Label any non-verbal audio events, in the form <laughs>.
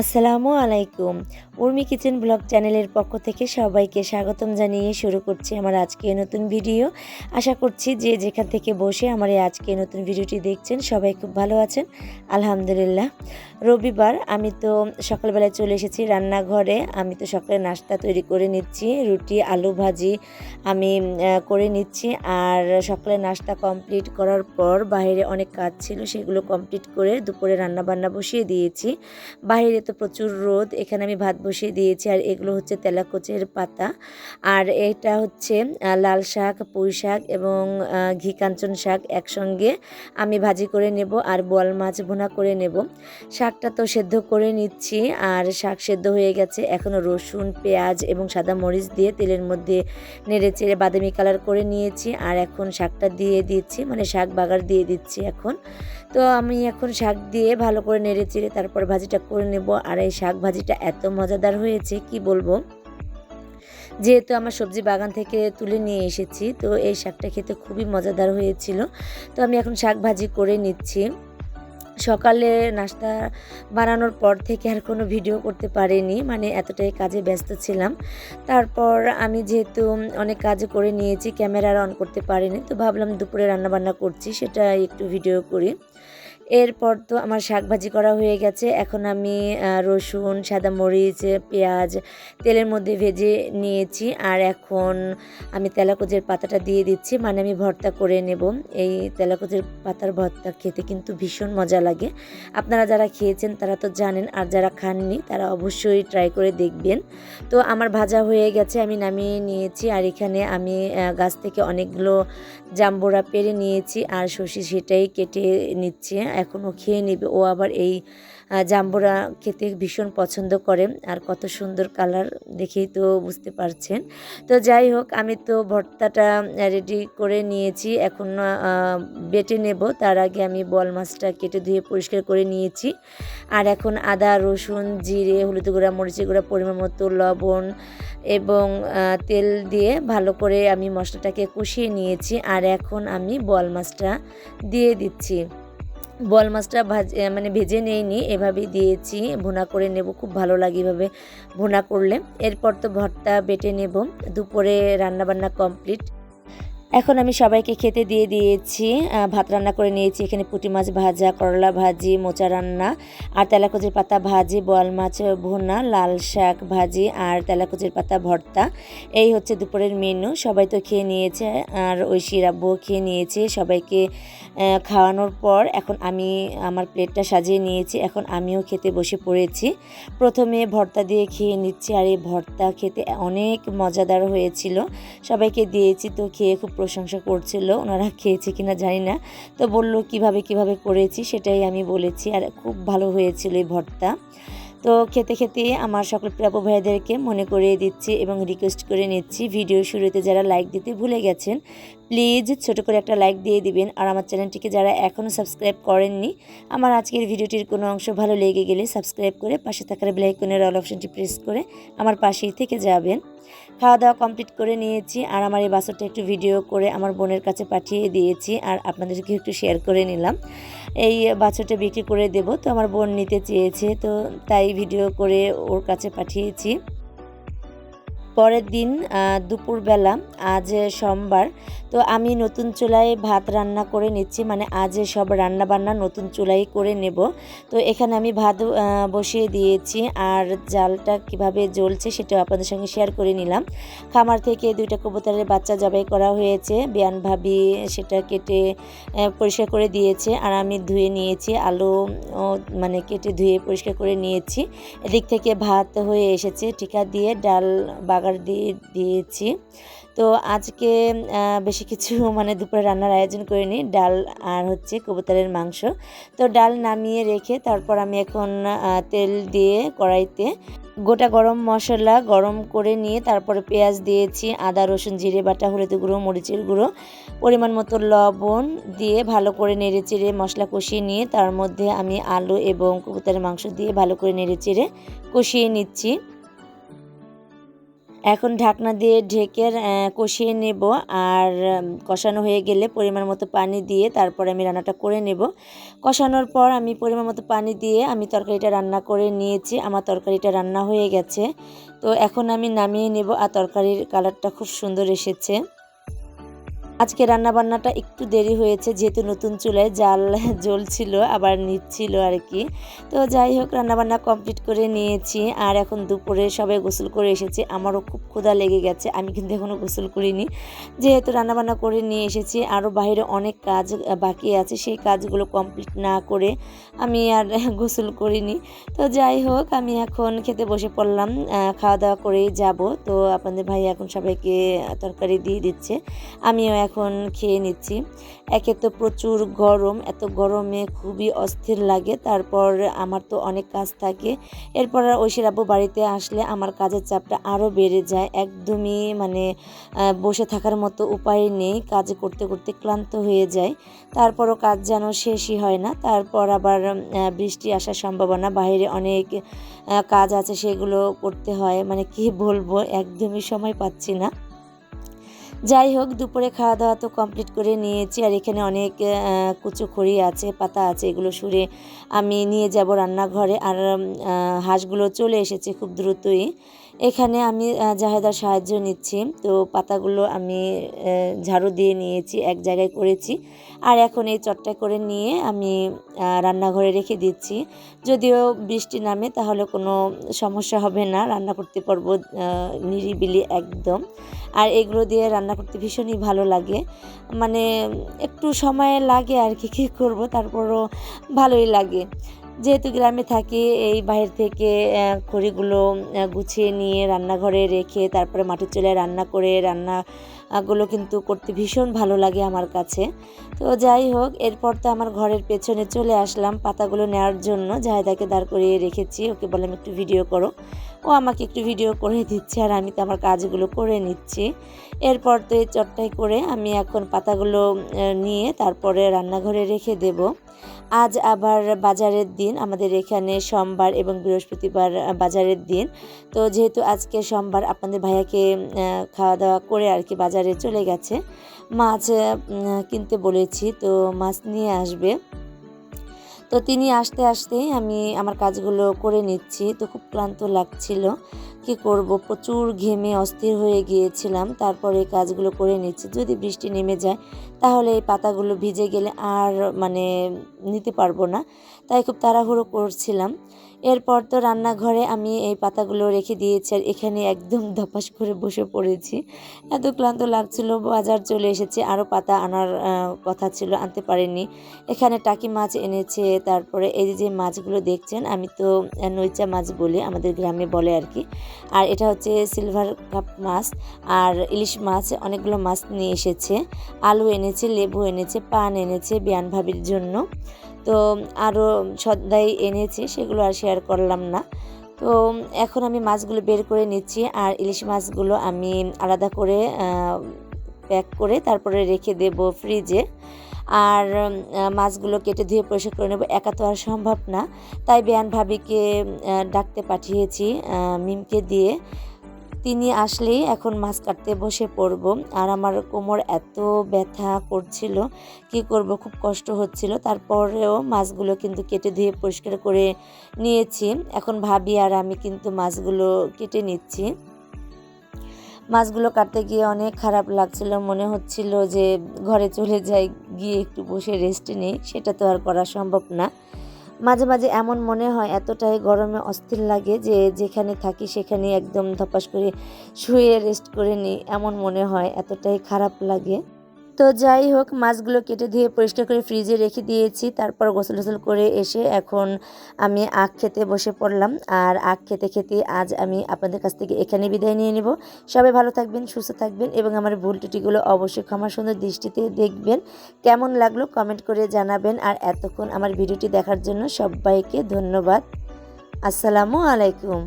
আসসালামু আলাইকুম। Urmi kitchen blog চ্যানেলের পক্ষ থেকে সবাইকে স্বাগতম জানিয়ে শুরু করছি আমার আজকে নতুন ভিডিও। আশা করছি যে যেখান থেকে বসে আমার এই আজকে নতুন ভিডিওটি দেখছেন, সবাই খুব ভালো আছেন। আলহামদুলিল্লাহ। রবিবার আমি তো সকালবেলায় চলে এসেছি রান্নাঘরে। আমি তো সকালে নাস্তা তৈরি করে নিচ্ছি, রুটি, আলু ভাজি আমি করে নিচ্ছি। আর সকালে নাস্তা কমপ্লিট করার পর বাইরে অনেক কাজ ছিল, সেগুলো কমপ্লিট করে দুপুরে রান্না বান্না বসিয়ে দিয়েছি। বাইরে তো প্রচুর রোদ, এখানে আমি ভাত বসিয়ে দিয়েছি, আর এগুলো হচ্ছে তেলাকোচের পাতা। আর এটা হচ্ছে লাল শাক, পুঁই শাক এবং ঘি কাঞ্চন শাক একসঙ্গে আমি ভাজি করে নেব আর বোয়াল মাছ ভুনা করে নেব। শাকটা তো সেদ্ধ করে নিচ্ছি, আর শাক সেদ্ধ হয়ে গেছে। এখনও রসুন, পেঁয়াজ এবং সাদা মরিচ দিয়ে তেলের মধ্যে নেড়ে চেড়ে বাদামি কালার করে নিয়েছি, আর এখন শাকটা দিয়ে দিচ্ছি মানে শাক বাগার দিয়ে দিচ্ছি এখন। তো আমি এখন শাক দিয়ে ভালো করে নেড়ে চেড়ে তারপর ভাজিটা করে নেব। আর এই শাক ভাজিটা এত মজাদার হয়েছে, কি বলব? যেহেতু আমার সবজি বাগান থেকে তুলে নিয়ে এসেছি, তো এই শাকটা খেতে খুবই মজাদার হয়েছিল। তো আমি এখন শাক ভাজি করে নিচ্ছি। সকালে নাস্তা বানানোর পর থেকে আর কোনো ভিডিও করতে পারিনি মানে এতটাই কাজে ব্যস্ত ছিলাম। তারপর আমি যেহেতু অনেক কাজ করে নিয়েছি, ক্যামেরা অন করতে পারিনি, তো ভাবলাম দুপুরে রান্না বান্না করছি সেটা একটু ভিডিও করি। এরপর তো আমার শাক ভাজি করা হয়ে গেছে। এখন আমি রসুন, সাদা মরিচ, পেঁয়াজ, তেলের মধ্যে ভেজে নিয়েছি। আর এখন আমি তেলাকুচের পাতাটা দিয়ে দিচ্ছি। মানে আমি ভর্তা করে নেব। এই তেলাকুচের পাতার ভর্তা খেতে কিন্তু ভীষণ মজা লাগে। আপনারা যারা খেয়েছেন তারা তো জানেন, আর যারা খাননি তারা অবশ্যই ট্রাই করে দেখবেন। তো আমার ভাজা হয়ে গেছে, আমি নামিয়ে নিয়েছি। আর এখানে আমি গাছ থেকে অনেকগুলো জাম্বুরা পেরে নিয়েছি। আর শশী সেটাই কেটে নিচ্ছে। এখনও খেয়ে নেবে। ও আবার এই জাম্বুরা খেতে ভীষণ পছন্দ করে। আর কত সুন্দর কালার দেখেই তো বুঝতে পারছেন। তো যাই হোক, আমি তো ভর্তাটা রেডি করে নিয়েছি। এখন বেটে নেব। তার আগে আমি বল মাছটা কেটে ধুয়ে পরিষ্কার করে নিয়েছি। আর এখন আদা, রসুন, জিরে, হলুদ গুঁড়া, মরিচের গুঁড়া, পরিমাণ মতো লবণ এবং তেল দিয়ে ভালো করে আমি মশলাটাকে কষিয়ে নিয়েছি। আর এখন আমি বল মাছটা দিয়ে দিচ্ছি। বল মাছটা ভাজে মানে ভেজে নিইনি এভাবেই দিয়েছি। ভুনা করে নেব, খুব ভালো লাগে এভাবে ভুনা করলে। এরপর তো ভর্তা বেটে নেব। দুপুরে রান্না বান্না কমপ্লিট। এখন আমি সবাইকে খেতে দিয়ে দিয়েছি ভাত রান্না করে নিয়েছি। এখানে পুঁটি মাছ ভাজা, করলা ভাজি, মোচা রান্না, আর তেলাকুচির পাতা ভাজি, বোয়াল মাছ, ভুনা, লাল শাক ভাজি, আর তেলাকুচির পাতা ভর্তা। এই হচ্ছে দুপুরের মেনু সবাই তো খেয়ে নিয়েছে, আর ঐশীর আব্বুও খেয়ে নিয়েছে। সবাইকে খাওয়ানোর পর এখন আমি আমার প্লেটটা সাজিয়ে নিয়েছি, এখন আমিও খেতে বসে পড়েছি। প্রথমে ভর্তা দিয়ে খেয়ে নিচ্ছি, আর এই ভর্তা খেতে অনেক মজাদার হয়েছিল। সবাইকে দিয়েছি তো খেয়ে খুব প্রশংসা করছিল, ওনারা খেয়েছে কিনা জানি না, তো বলল কীভাবে কীভাবে করেছি সেটাই আমি বলেছি, আর খুব ভালো হয়েছিল এই ভর্তা। তো খেতে খেতে আমার সকল প্রাপু ভাইদেরকে মনে করিয়ে দিচ্ছি এবং রিকোয়েস্ট করে নিচ্ছি ভিডিও শুরুতে যারা লাইক দিতে ভুলে গেছেন প্লিজ ছোট করে একটা লাইক দিয়ে দিবেন। আর আমার চ্যানেলটিকে যারা এখনও সাবস্ক্রাইব করেননি, আমার আজকের ভিডিওটির কোনো অংশ ভালো লেগে গেলে সাবস্ক্রাইব করে পাশে থাকার বেলাইকনের অল অপশনটি প্রেস করে আমার পাশেই থেকে যাবেন। খাওয়া দাওয়া কমপ্লিট করে নিয়েছি আর আমার এই বাসরটা একটু ভিডিও করে আমার বোনের কাছে পাঠিয়ে দিয়েছি আর আপনাদেরকে একটু শেয়ার করে নিলাম। এই বাছরটা বিক্রি করে দেব। তো আমার বোন নিতে চেয়েছে, তো তাই ভিডিও করে ওর কাছে পাঠিয়েছি। পরের দিন দুপুরবেলা, আজ সোমবার, তো আমি নতুন চুলায় ভাত রান্না করে নিচ্ছি মানে আজ সব রান্না বান্না নতুন চুলাই করে নেব। তো এখানে আমি ভাত বসিয়ে দিয়েছি, আর জালটা কীভাবে জ্বলছে সেটা আপনাদের সঙ্গে শেয়ার করে নিলাম। খামার থেকে দুইটা কবুতরের বাচ্চা জবাই করা হয়েছে, বিয়ান ভাবি সেটা কেটে পরিষ্কার করে দিয়েছে, আর আমি ধুয়ে নিয়েছি, আলু মানে কেটে ধুয়ে পরিষ্কার করে নিয়েছি। এদিক থেকে ভাত হয়ে এসেছে, টিকা দিয়ে ডাল বাগার দিয়ে দিয়েছি। তো আজকে বেশি কিছু <laughs> মানে দুপুরে রান্নার আয়োজন করিনি। ডাল আর হচ্ছে কবুতরের মাংস। তো ডাল নামিয়ে রেখে তারপর আমি এখন তেল দিয়ে কড়াইতে গোটা গরম মশলা গরম করে নিয়ে তারপরে পেঁয়াজ দিয়েছি, আদা, রসুন, জিরে বাটা, হলুদ গুঁড়ো, মরিচের গুঁড়ো, পরিমাণ মতো লবণ দিয়ে ভালো করে নেড়ে চেড়ে মশলা কষিয়ে নিয়ে তার মধ্যে আমি আলু এবং কবুতরের মাংস দিয়ে ভালো করে নেড়ে চেড়ে কষিয়ে নিচ্ছি। এখন ঢাকনা দিয়ে ঢেকে কষিয়ে নেব আর কষানো হয়ে গেলে পরিমাণ মতো পানি দিয়ে তারপরে আমি রান্নাটা করে নেব। কষানোর পর আমি পরিমাণ মতো পানি দিয়ে আমি তরকারিটা রান্না করে নিয়েছি। আমার তরকারিটা রান্না হয়ে গেছে। তো এখন আমি নামিয়ে নেব আর তরকারির কালারটা খুব সুন্দর এসেছে। আজকে রান্না বান্নাটা একটু দেরি হয়েছে, যেহেতু নতুন চুলায় জাল <laughs> জ্বলছিল, আবার নিচ্ছিল আর কি তো যাই হোক, রান্নাবান্না কমপ্লিট করে নিয়েছি, আর এখন দুপুরে সবাই গোসল করে এসেছি। আমারও খুব ক্ষুধা লেগে গেছে, আমি কিন্তু এখনও গোসল করিনি। যেহেতু রান্নাবান্না করে নিয়ে এসেছি, আরও বাইরে অনেক কাজ বাকি আছে, সেই কাজগুলো কমপ্লিট না করে আমি আর <laughs> গোসল করিনি। তো যাই হোক, আমি এখন খেতে বসে পড়লাম খাওয়া দাওয়া করেই যাব। তো আপনাদের ভাই এখন সবাইকে তরকারি দিয়ে দিচ্ছে, আমিও এখন খেয়ে নিচ্ছি। একে তো প্রচুর গরম, এত গরমে খুবই অস্থির লাগে। তারপর আমার তো অনেক কাজ থাকে। এরপর ঐশীর আব্বু বাড়িতে আসলে আমার কাজের চাপটা আরও বেড়ে যায়। একদমই মানে বসে থাকার মতো উপায় নেই। কাজ করতে করতে ক্লান্ত হয়ে যায়। তারপরও কাজ যেন শেষই হয় না। তারপর আবার বৃষ্টি আসার সম্ভাবনা, বাইরে অনেক কাজ আছে সেগুলো করতে হয়। মানে কি বলব? একদমই সময় পাচ্ছি না। যাই হোক, দুপুরে খাওয়া দাওয়া তো কমপ্লিট করে নিয়েছি। আর এখানে অনেক কুচু খড়ি আছে, পাতা আছে, এগুলো সুরে আমি নিয়ে যাব রান্নাঘরে। আর হাঁসগুলো চলে এসেছে খুব দ্রুতই। এখানে আমি জাহেদার সাহায্য নিচ্ছি। তো পাতাগুলো আমি ঝাড়ু দিয়ে নিয়েছি, এক জায়গায় করেছি। আর এখন এই চটটা করে নিয়ে আমি রান্নাঘরে রেখে দিচ্ছি। যদিও বৃষ্টি নামে তাহলে কোনো সমস্যা হবে না। রান্না করতে পারব নিরিবিলি একদম। আর এগুলো দিয়ে রান্না করতে ভীষণই ভালো লাগে। মানে একটু সময় লাগে আর কি, কী করব? তারপরও ভালোই লাগে। যেহেতু গ্রামে থাকি, এই বাহির থেকে খড়িগুলো গুছিয়ে নিয়ে রান্নাঘরে রেখে তারপরে মাটির চুলায় রান্না করে রান্না গুলো কিন্তু করতে ভীষণ ভালো লাগে আমার কাছে। তো যাই হোক, এরপর তো আমার ঘরের পেছনে চলে আসলাম পাতাগুলো নেওয়ার জন্য। জাহেদাকে দাঁড় করিয়ে রেখেছি, ওকে বললাম একটু ভিডিও করো। ও আমাকে একটু ভিডিও করে দিচ্ছে আর আমি তো আমার কাজগুলো করে নিচ্ছি। এরপর তো এই চটটাই করে আমি এখন পাতাগুলো নিয়ে তারপরে রান্নাঘরে রেখে দেব। আজ আবার বাজারের দিন, আমাদের এখানে সোমবার এবং বৃহস্পতিবার বাজারের দিন। তো যেহেতু আজকে সোমবার, আপনাদের ভাইয়াকে খাওয়া দাওয়া করে আর কি বাজারে চলে গেছে। মাছ কিনতে বলেছি, তো মাছ নিয়ে আসবে। তো তিনি আসতে আসতে আমি আমার কাজগুলো করে নিচ্ছি। তো খুব ক্লান্ত লাগছিল। কি করব? প্রচুর ঘেমে অস্থির হয়ে গিয়েছিলাম। তারপরে কাজগুলো করে নিচ্ছি। যদি বৃষ্টি নেমে যায়, তাহলে এই পাতাগুলো ভিজে গেলে আর মানে নিতে পারব না। তাই খুব তাড়াহুড়ো করছিলাম। এরপর তো রান্নাঘরে আমি এই পাতাগুলো রেখে দিয়েছি আর এখানে একদম ধপাস করে বসে পড়েছি। এত ক্লান্ত লাগছিল, বাজার চলে এসেছে আরও পাতা আনার কথা ছিল, আনতে পারিনি। এখানে টাকি মাছ এনেছে, তারপরে এই যে মাছগুলো দেখছেন, আমি তো নৈচা মাছ বলি, আমাদের গ্রামে বলে আর কি। আর এটা হচ্ছে সিলভার কাপ মাছ আর ইলিশ মাছ, অনেকগুলো মাছ নিয়ে এসেছে। আলু এনেছে, লেবু এনেছে, পান এনেছে, বিয়ান ভাবির জন্য। তো আরও সদাই এনেছি, সেগুলো আর শেয়ার করলাম না। তো এখন আমি মাছগুলো বের করে নিচ্ছি, আর ইলিশ মাছগুলো আমি আলাদা করে প্যাক করে তারপরে রেখে দেব ফ্রিজে আর মাছগুলো কেটে ধুয়ে পরিষ্কার করে নেব, একা তো আর সম্ভব না। তাই বেয়ান ভাবিকে ডাকতে পাঠিয়েছি মিমকে দিয়ে। তিনি আসলেই এখন মাছ কাটতে বসে পড়ব। আর আমার কোমর এত ব্যথা করছিল, কি করব, খুব কষ্ট হচ্ছিল। তারপরেও মাছগুলো কিন্তু কেটে ধুয়ে পরিষ্কার করে নিয়েছি। এখন ভাবি আর আমি কিন্তু মাছগুলো কেটে নিচ্ছি। মাছগুলো কাটতে গিয়ে অনেক খারাপ লাগছিল। মনে হচ্ছিল যে ঘরে চলে যাই, গিয়ে একটু বসে রেস্ট নেই। সেটা তো আর করা সম্ভব না। মাঝে মাঝে এমন মনে হয়, এতটাই গরমে অস্থির লাগে যে যেখানে থাকি সেখানে একদম ধপাস করে শুয়ে রেস্ট করে নিই, এমন মনে হয়, এতটাই খারাপ লাগে। তো যাই হোক, মাছগুলো কেটে ধুয়ে পরিষ্কার করে ফ্রিজে রেখে দিয়েছি। তারপর গোসল টোসল করে এসে এখন আমি আখ খেতে বসে পড়লাম। আর আখ খেতে খেতে আজ আমি আপনাদের কাছ থেকে এখানে বিদায় নিয়ে নেব। সবাই ভালো থাকবেন, সুস্থ থাকবেন এবং আমার ভুল ত্রুটিগুলো অবশ্যই ক্ষমা সুন্দর দৃষ্টিতে দেখবেন। কেমন লাগল কমেন্ট করে জানাবেন। আর এতক্ষণ আমার ভিডিওটি দেখার জন্য সবাইকে ধন্যবাদ। আসসালামু আলাইকুম।